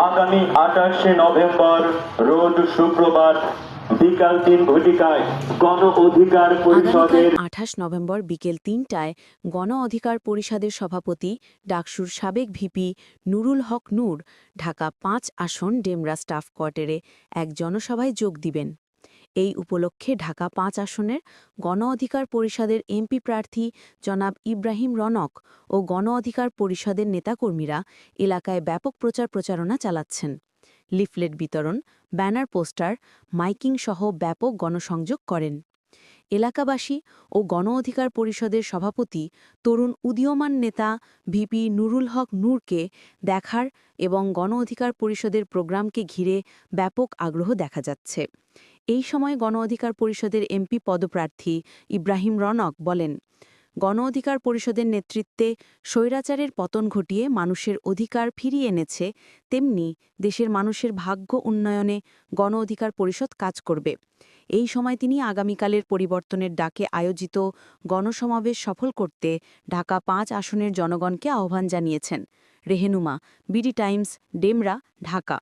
আগামী আঠাশে November road শুক্রবার, বিকাল তিন ঘটিকায় গণ অধিকার পরিষদের আঠাশ নভেম্বর বিকেল তিনটায় গণ অধিকার পরিষদের সভাপতি, ডাকসুর সাবেক ভিপি নুরুল হক নূর, ঢাকা পাঁচ আসন ডেমরা স্টাফ কোয়ার্টারে এক জনসভায় যোগ দিবেন। এই উপলক্ষে ঢাকা পাঁচ আসনের গণ অধিকার পরিষদের এমপি প্রার্থী জনাব ইব্রাহিম রনক ও গণ অধিকার পরিষদের নেতাকর্মীরা এলাকায় ব্যাপক প্রচার প্রচারণা চালাচ্ছেন। লিফলেট বিতরণ, ব্যানার পোস্টার, মাইকিং সহ ব্যাপক গণসংযোগ করেন। এলাকাবাসী ও গণ অধিকার পরিষদের সভাপতি তরুণ উদীয়মান নেতা ভিপি নুরুল হক নূরকে দেখার এবং গণ অধিকার পরিষদের প্রোগ্রামকে ঘিরে ব্যাপক আগ্রহ দেখা যাচ্ছে। এই সময় গণ অধিকার পরিষদের এমপি পদপ্রার্থী ইব্রাহিম রনক বলেন গণ অধিকার পরিষদের নেতৃত্বে স্বৈরাচারের পতন ঘটিয়ে মানুষের অধিকার ফিরিয়ে এনেছে, তেমনি দেশের মানুষের ভাগ্য উন্নয়নে গণ অধিকার পরিষদ কাজ করবে। এই সময় তিনি আগামীকালের পরিবর্তনের ডাকে আয়োজিত গণসমাবেশ সফল করতে ঢাকা পাঁচ আসনের জনগণকে আহ্বান জানিয়েছেন। Rehenuma, BD Times, Demra, Dhaka.